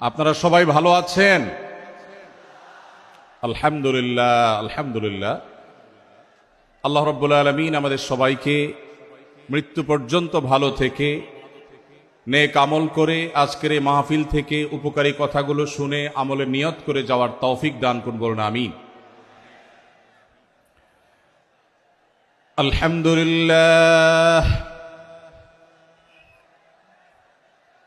আপনারা সবাই ভালো আছেন? আলহামদুলিল্লাহ আলহামদুলিল্লাহ। আল্লাহ রব্বুল আলমিন আমাদের সবাইকে মৃত্যু পর্যন্ত ভালো থেকে, নেক আমল করে আজকের এই মাহফিল থেকে উপকারী কথাগুলো শুনে আমলে নিয়ত করে যাওয়ার তৌফিক দান করুন বলুন আমি আলহামদুলিল্লাহ।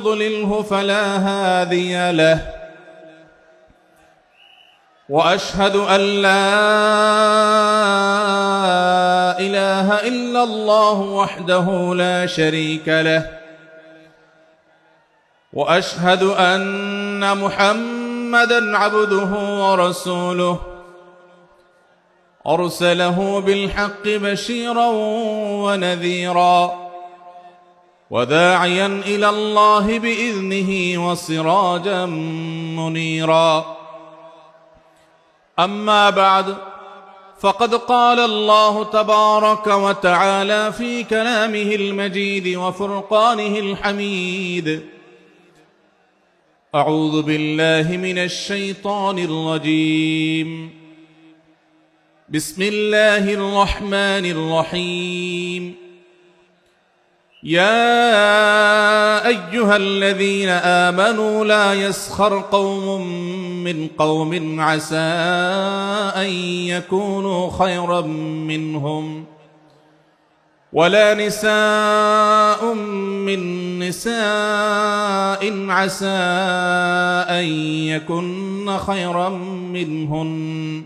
يضلله فلا هادي له. وأشهد أن لا إله إلا الله وحده لا شريك له. وأشهد أن محمدا عبده ورسوله. أرسله بالحق بشيرا ونذيرا. وداعيا إلى الله بإذنه وسراجا منيرا. أما بعد فقد قال الله تبارك وتعالى في كلامه المجيد وفرقانه الحميد أعوذ بالله من الشيطان الرجيم. بسم الله الرحمن الرحيم. يا أيها الذين آمنوا لا يسخر قوم من قوم عسى أن يكونوا خيرا منهم ولا نساء من نساء عسى أن يكن خيرا منهن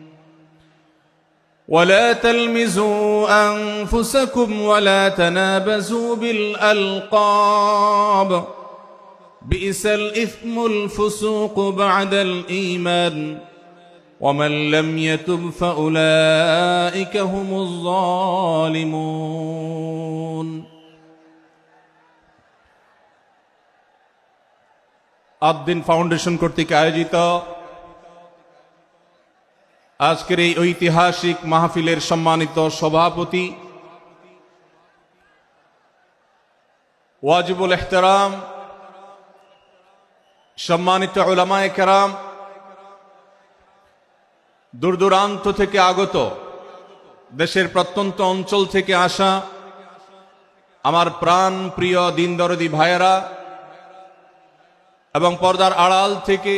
ولا تلمزوا انفسكم ولا تنابزوا بالالقاب بئس الاثم الفسوق بعد الايمان ومن لم يتب فاولئك هم الظالمون আদ্দিন ফাউন্ডেশন কর্তৃক আয়োজিত আজকের এই ঐতিহাসিক মাহফিলের সম্মানিত সভাপতি ওয়াজিবুল এহতারাম, সম্মানিত ওলামায় কেরাম দূর দূরান্ত থেকে আগত, দেশের প্রত্যন্ত অঞ্চল থেকে আসা আমার প্রাণ প্রিয় দিনদরদি ভাইয়েরা এবং পর্দার আড়াল থেকে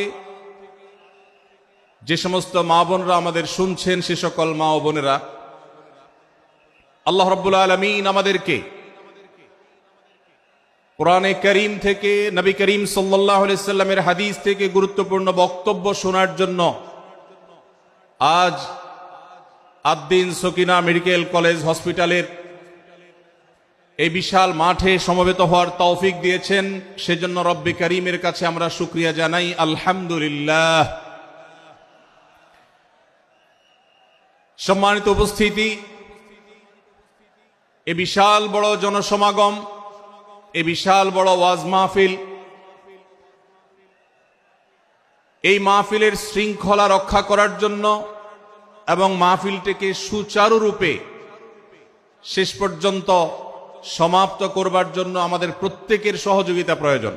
যে সমস্ত মা বোনরা আমাদের শুনছেন, সে সকল মা ও বোনেরা, আল্লাহ রব্বুল আলমিন আমাদেরকে কোরআনে করিম থেকে, নবী করিম সাল্লাহ সাল্লামের হাদিস থেকে গুরুত্বপূর্ণ বক্তব্য শোনার জন্য আজ আদ্দিন সকিনা মেডিকেল কলেজ হসপিটালের এই বিশাল মাঠে সমবেত হওয়ার তৌফিক দিয়েছেন। সেজন্য রব্বি করিমের কাছে আমরা শুক্রিয়া জানাই। আলহামদুলিল্লাহ। সম্মানিত উপস্থিতি, এ বিশাল বড় জনসমাগম, এ বিশাল বড় ওয়াজ মাহফিল। এই মাহফিলের শৃঙ্খলা রক্ষা করার জন্য এবং মাহফিলটিকে সুচারুরূপে শেষ পর্যন্ত সমাপ্ত করবার জন্য আমাদের প্রত্যেকের সহযোগিতা প্রয়োজন।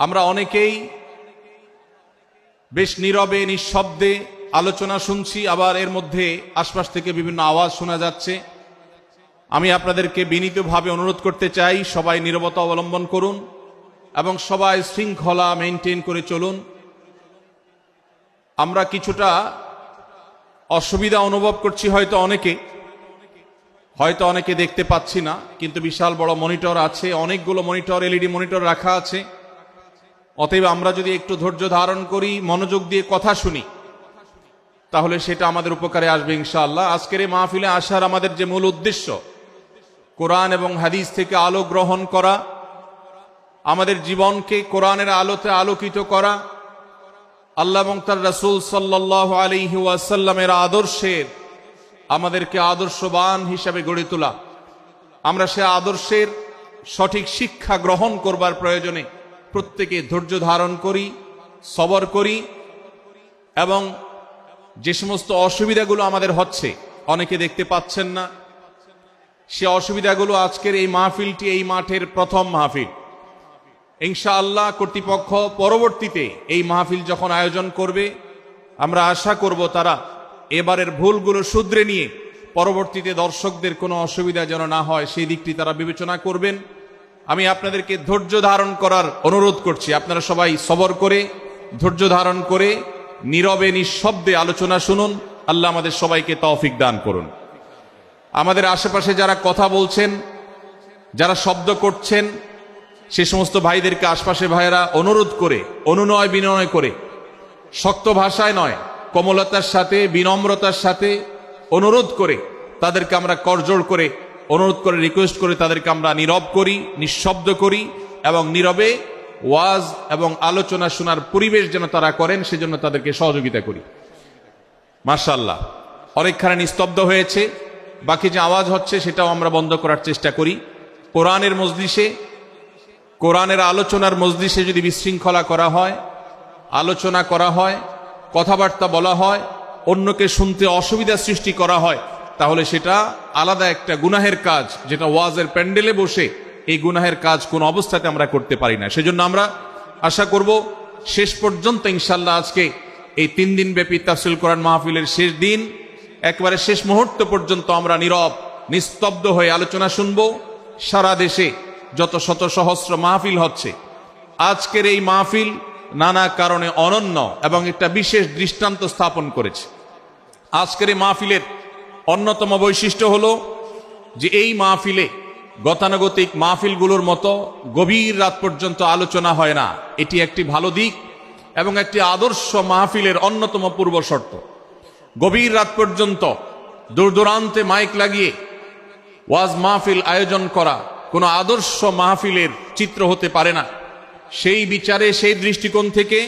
আমরা অনেকেই বেশ নীরবে, নিঃশব্দে আলোচনা শুনছি, আবার এর মধ্যে আশপাশ থেকে বিভিন্ন আওয়াজ শোনা যাচ্ছে। আমি আপনাদেরকে বিনীতভাবে অনুরোধ করতে চাই, সবাই নীরবতা অবলম্বন করুন এবং সবাই শৃঙ্খলা মেনটেন করে চলুন। আমরা কিছুটা অসুবিধা অনুভব করছি হয়তো অনেকে। হয়তো অনেকে দেখতে পাচ্ছি না, কিন্তু বিশাল বড় মনিটর আছে, অনেকগুলো মনিটর, এলইডি মনিটর রাখা আছে। অতএব আমরা যদি একটু ধৈর্য ধারণ করি, মনোযোগ দিয়ে কথা শুনি। তাহলে সেটা আমাদের উপকারে আসবে ইনশাআল্লাহ। আজকের এই মাহফিলে আসার আমাদের যে মূল উদ্দেশ্য, কোরআন এবং হাদিস থেকে আলো গ্রহণ করা, আমাদের জীবনকে কোরআনের আলোতে আলোকিত করা, আল্লাহ এবং তার রাসূল সাল্লাহ ওয়াসাল্লামের আদর্শের আমাদেরকে আদর্শবান হিসাবে গড়ে তোলা। আমরা সে আদর্শের সঠিক শিক্ষা গ্রহণ করবার প্রয়োজনে প্রত্যেকে ধৈর্য ধারণ করি, সবর করি এবং যে সমস্ত অসুবিধাগুলো আমাদের হচ্ছে, অনেকে দেখতে পাচ্ছেন না। সে অসুবিধাগুলো আজকের এই মাহফিলটি এই মাঠের প্রথম মাহফিল। ইনশাআল্লাহ কর্তৃপক্ষ পরবর্তীতে এই মাহফিল যখন আয়োজন করবে, আমরা আশা করব তারা এবারের ভুলগুলো শুধরে নিয়ে পরবর্তীতে দর্শকদের কোনো অসুবিধা যেন না হয়, সেই দিকটি তারা বিবেচনা করবেন। আমি আপনাদেরকে ধৈর্য ধারণ করার অনুরোধ করছি, আপনারা সবাই সবর করে ধৈর্য ধারণ করে নীরবে, নিঃশব্দে আলোচনা শুনুন। আল্লাহ আমাদের সবাইকে তৌফিক দান করুন। আমাদের আশেপাশে যারা কথা বলছেন, যারা শব্দ করছেন, সে সমস্ত ভাইদেরকে আশপাশে ভাইয়েরা অনুরোধ করে, অনুনয়, বিনয় করে, শক্ত ভাষায় নয়, কমলতার সাথে, বিনম্রতার সাথে অনুরোধ করে তাদেরকে আমরা করজোড় করে, অনুরোধ করে রিকোয়েস্ট করে তাদেরকে আমরা নীরব করি, নিঃশব্দ করি এবং নীরবে ওয়াজ এবং আলোচনা শোনার পরিবেশ যেন তারা করেন, সেজন্য তাদেরকে সহযোগিতা করি। মার্শাল্লাহ অনেকখানে নিস্তব্ধ হয়েছে। বাকি যে আওয়াজ হচ্ছে, সেটাও আমরা বন্ধ করার চেষ্টা করি। কোরআনের মজলিসে, কোরআনের আলোচনার মজলিসে যদি বিশৃঙ্খলা করা হয়, আলোচনা করা হয়, কথাবার্তা বলা হয়, অন্যকে শুনতে অসুবিধা সৃষ্টি করা হয়, তাহলে সেটা আলাদা একটা গুনাহের কাজ, যেটা ওয়াজের প্যান্ডেলে বসে এই গুনাহের কাজ কোন অবস্থাতে আমরা করতে পারি না। সেজন্য আমরা আশা করব শেষ পর্যন্ত ইনশাল্লাহ আজকে এই তিন দিন ব্যাপী তাফসিল কোরআন মাহফিলের শেষ দিন, একবারে শেষ মুহূর্ত পর্যন্ত আমরা নীরব, নিস্তব্ধ হয়ে আলোচনা শুনব। সারা দেশে যত শত সহস্র মাহফিল হচ্ছে, আজকের এই মাহফিল নানা কারণে অনন্য এবং একটা বিশেষ দৃষ্টান্ত স্থাপন করেছে। আজকের এই মাহফিলের অন্যতম বৈশিষ্ট্য হলো যে এই মাহফিলে গতানুগতিক মাহফিলগুলোর মতো গভীর রাত পর্যন্ত আলোচনা হয় না। এটি একটি ভালো দিক এবং একটি আদর্শ মাহফিলের অন্যতম পূর্ব শর্ত। গভীর রাত পর্যন্ত দূর দূরান্তে মাইক লাগিয়ে ওয়াজ মাহফিল আয়োজন করা কোনো আদর্শ মাহফিলের চিত্র হতে পারে না। সেই বিচারে, সেই দৃষ্টিকোণ থেকে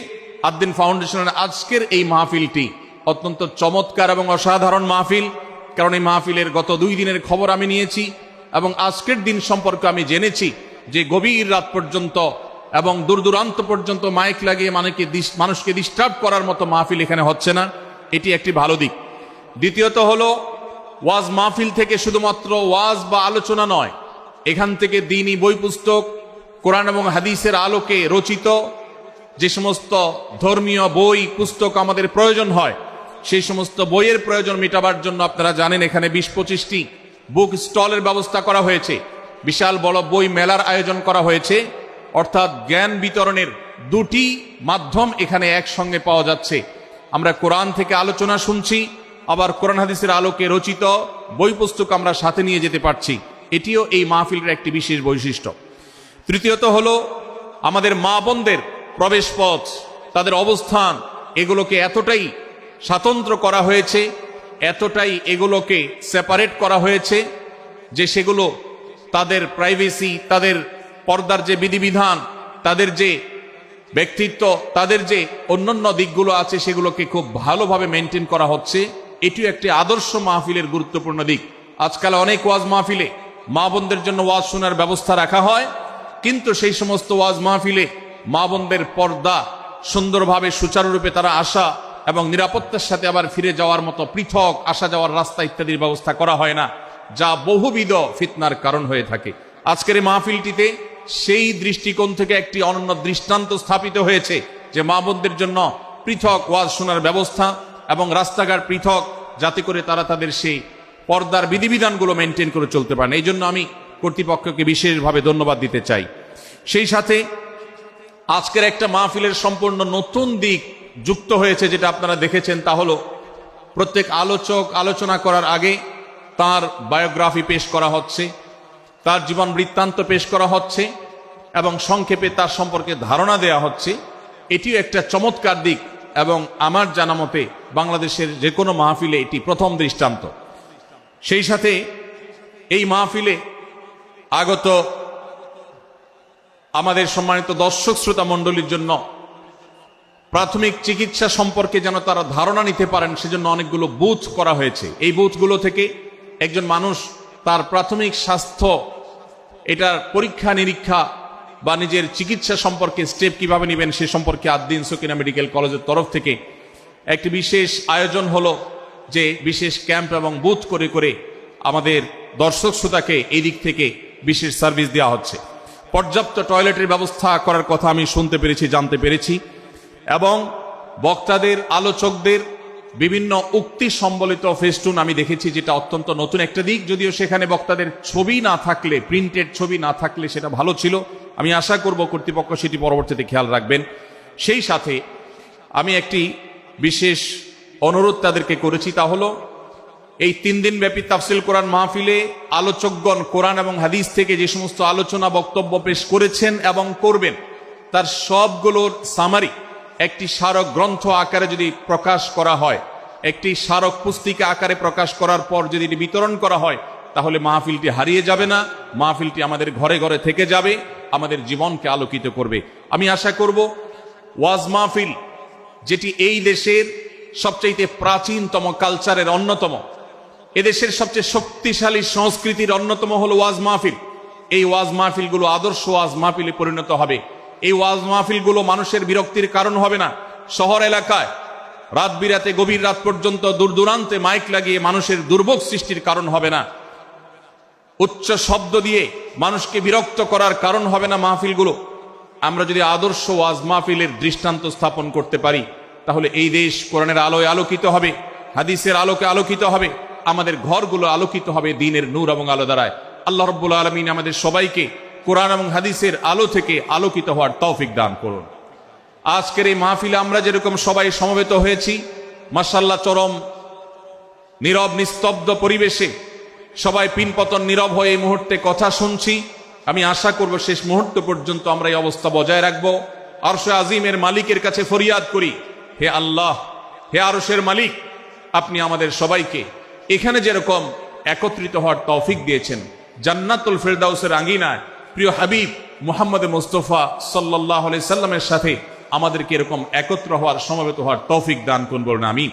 আদ্দিন ফাউন্ডেশনের আজকের এই মাহফিলটি অত্যন্ত চমৎকার এবং অসাধারণ মাহফিল। কারণ এই মাহফিলের গত দুই দিনের খবর আমি নিয়েছি। এবং আজকের দিন সম্পর্কে আমি জেনেছি যে গভীর রাত পর্যন্ত এবং দূর দূরান্ত পর্যন্ত মাইক লাগিয়ে মানুষকে মানুষকে ডিস্টার্ব করার মতো মাহফিল এখানে হচ্ছে না। এটি একটি ভালো দিক। দ্বিতীয়ত হলো, ওয়াজ মাহফিল থেকে শুধুমাত্র ওয়াজ বা আলোচনা নয়, এখান থেকে দিনই বই পুস্তক, কোরআন এবং হাদিসের আলোকে রচিত যে সমস্ত ধর্মীয় বই, পুস্তক আমাদের প্রয়োজন হয়, সেই সমস্ত বইয়ের প্রয়োজন মেটাবার জন্য আপনারা জানেন এখানে বিশ পঁচিশটি বুক স্টলের ব্যবস্থা করা হয়েছে। বিশাল বড় বই মেলার আয়োজন করা হয়েছে। অর্থাৎ জ্ঞান বিতরণের দুটি মাধ্যম এখানে একসঙ্গে পাওয়া যাচ্ছে। আমরা কোরআন থেকে আলোচনা শুনছি, আবার কোরআন হাদিসের আলোকে রচিত বই পুস্তক আমরা সাথে নিয়ে যেতে পারছি। এটিও এই মাহফিলের একটি বিশেষ বৈশিষ্ট্য। তৃতীয়ত হলো, আমাদের মা বোনদের প্রবেশ পথ তাদের অবস্থান, এগুলোকে এতটাই স্বাতন্ত্র করা হয়েছে এতটাই এগুলোকে সেপারেট করা হয়েছে যে সেগুলো তাদের প্রাইভেসি তাদের পর্দার যে বিধিবিধান, তাদের যে ব্যক্তিত্ব, তাদের যে অন্যান্য দিকগুলো আছে সেগুলোকে খুব ভালোভাবে মেনটেন করা হচ্ছে। এটিও একটি আদর্শ মাহফিলের গুরুত্বপূর্ণ দিক। আজকাল অনেক ওয়াজ মাহফিলে মা বোনদের জন্য ওয়াজ শোনার ব্যবস্থা রাখা হয়, কিন্তু সেই সমস্ত ওয়াজ মাহফিলে মা বোনদের পর্দা সুন্দরভাবে সুচারুরূপে তারা আসা এবং নিরাপত্তার সাথে আবার ফিরে যাওয়ার মতো পৃথক আসা যাওয়ার রাস্তা ইত্যাদির ব্যবস্থা করা হয় না, যা বহুবিধ ফিতনার কারণ হয়ে থাকে। আজকের এই মাহফিলটিতে সেই দৃষ্টিকোণ থেকে একটি অনন্য দৃষ্টান্ত স্থাপিত হয়েছে, যে মা বোনদের জন্য পৃথক ওয়াজ শোনার ব্যবস্থা এবং রাস্তাঘাট পৃথক, যাতে করে তারা তাদের সেই পর্দার বিধিবিধানগুলো মেনটেন করে চলতে পারেন। এই জন্য আমি কর্তৃপক্ষকে বিশেষভাবে ধন্যবাদ দিতে চাই। সেই সাথে আজকের একটা মাহফিলের সম্পূর্ণ নতুন দিক যুক্ত হয়েছে যেটা আপনারা দেখেছেন, তা হলো প্রত্যেক আলোচক আলোচনা করার আগে তার বায়োগ্রাফি পেশ করা হচ্ছে, তার জীবন বৃত্তান্ত পেশ করা হচ্ছে, এবং সংক্ষেপে তার সম্পর্কে ধারণা দেয়া হচ্ছে। এটিও একটা চমৎকার দিক, এবং আমার জানা মতে বাংলাদেশের যে কোনো মাহফিলে এটি প্রথম দৃষ্টান্ত। সেই সাথে এই মাহফিলে আগত আমাদের সম্মানিত দর্শক শ্রোতা মণ্ডলীর জন্য প্রাথমিক চিকিৎসা সম্পর্কে যেন তারা ধারণা নিতে পারেন, সেজন্য অনেকগুলো বুথ করা হয়েছে। এই বুথগুলো থেকে একজন মানুষ তার প্রাথমিক স্বাস্থ্য, এটার পরীক্ষা, নিরীক্ষা বা নিজের চিকিৎসা সম্পর্কে স্টেপ কীভাবে নেবেন, সে সম্পর্কে আদ্দিন সকিনা মেডিকেল কলেজের তরফ থেকে একটি বিশেষ আয়োজন হলো যে বিশেষ ক্যাম্প এবং বুথ করে করে আমাদের দর্শক শ্রোতাকে এই দিক থেকে বিশেষ সার্ভিস দেওয়া হচ্ছে। পর্যাপ্ত টয়লেটের ব্যবস্থা করার কথা আমি শুনতে পেরেছি, জানতে পেরেছি। এবং বক্তাদের, আলোচকদের বিভিন্ন উক্তি সম্বলিত ফেস্টুন আমি দেখেছি যেটা অত্যন্ত নতুন একটা দিক। যদিও সেখানে বক্তাদের ছবি না থাকলে, প্রিন্টেড ছবি না থাকলে সেটা ভালো ছিল। আমি আশা করব কর্তৃপক্ষ সেটি পরবর্তীতে খেয়াল রাখবেন। সেই সাথে আমি একটি বিশেষ অনুরোধ তাদেরকে করেছি। তা হলো, এই তিন দিন ব্যাপী তাফসিল কোরআন মাহফিলে আলোচকগণ কোরআন এবং হাদিস থেকে যে সমস্ত আলোচনা বক্তব্য পেশ করেছেন এবং করবেন, তার সবগুলোর সামারি একটি স্মারক গ্রন্থ আকারে যদি প্রকাশ করা হয়, একটি স্মারক পুস্তিকা আকারে প্রকাশ করার পর যদি এটি বিতরণ করা হয়, তাহলে মাহফিলটি হারিয়ে যাবে না, মাহফিলটি আমাদের ঘরে ঘরে থেকে যাবে, আমাদের জীবনকে আলোকিত করবে। আমি আশা করব, ওয়াজ মাহফিল, যেটি এই দেশের সবচাইতে প্রাচীনতম, কালচারের অন্যতম, এদেশের সবচেয়ে শক্তিশালী সংস্কৃতির অন্যতম হলো ওয়াজ মাহফিল। এই ওয়াজ মাহফিলগুলো আদর্শ ওয়াজ মাহফিলে পরিণত হবে। এই ওয়াজ মাহফিলগুলো মানুষের বিরক্তির কারণ হবে না। শহর এলাকায় রাত বিরাতে গভীর রাত পর্যন্ত দূর দূরান্তে মাইক লাগিয়ে মানুষের দুর্ভোগ সৃষ্টির কারণ হবে না। উচ্চ শব্দ দিয়ে মানুষকে বিরক্ত করার কারণ হবে না মাহফিলগুলো। আমরা যদি আদর্শ ওয়াজ মাহফিলের দৃষ্টান্ত স্থাপন করতে পারি, তাহলে এই দেশ কোরআনের আলোয় আলোকিত হবে, হাদিসের আলোকে আলোকিত হবে, আমাদের ঘরগুলো আলোকিত হবে দিনের নূর এবং আলো দ্বারায়। আল্লাহ রব্বুল আলমিন আমাদের সবাইকে কোরআন এবং হাদিসের আলো থেকে আলোকিত হওয়ার তৌফিক দান করুন। আজকের এই মাহফিলে আমরা যেরকম সবাই সমবেত হয়েছি মাসাল্লাহ চরম নীরব, নিস্তব্ধ পরিবেশে সবাই পিনপতন নীরব হয়ে এই মুহূর্তে কথা শুনছি। আমি আশা করব শেষ মুহূর্ত পর্যন্ত আমরা এই অবস্থা বজায় রাখব। আরশে আজিমের মালিকের কাছে ফরিয়াদ করি, হে আল্লাহ, হে আরশের মালিক, আপনি আমাদের সবাইকে এখানে যেরকম একত্রিত হওয়ার তৌফিক দিয়েছেন, জান্নাতুল ফেরদাউসের আঙ্গিনায় প্রিয় হাবিব, মুহাম্মদ মুস্তফা সাল্লাহ সাল্লামের সাথে আমাদেরকে এরকম একত্র হওয়ার, সমবেত হওয়ার তৌফিক দান কোন বলুন আমি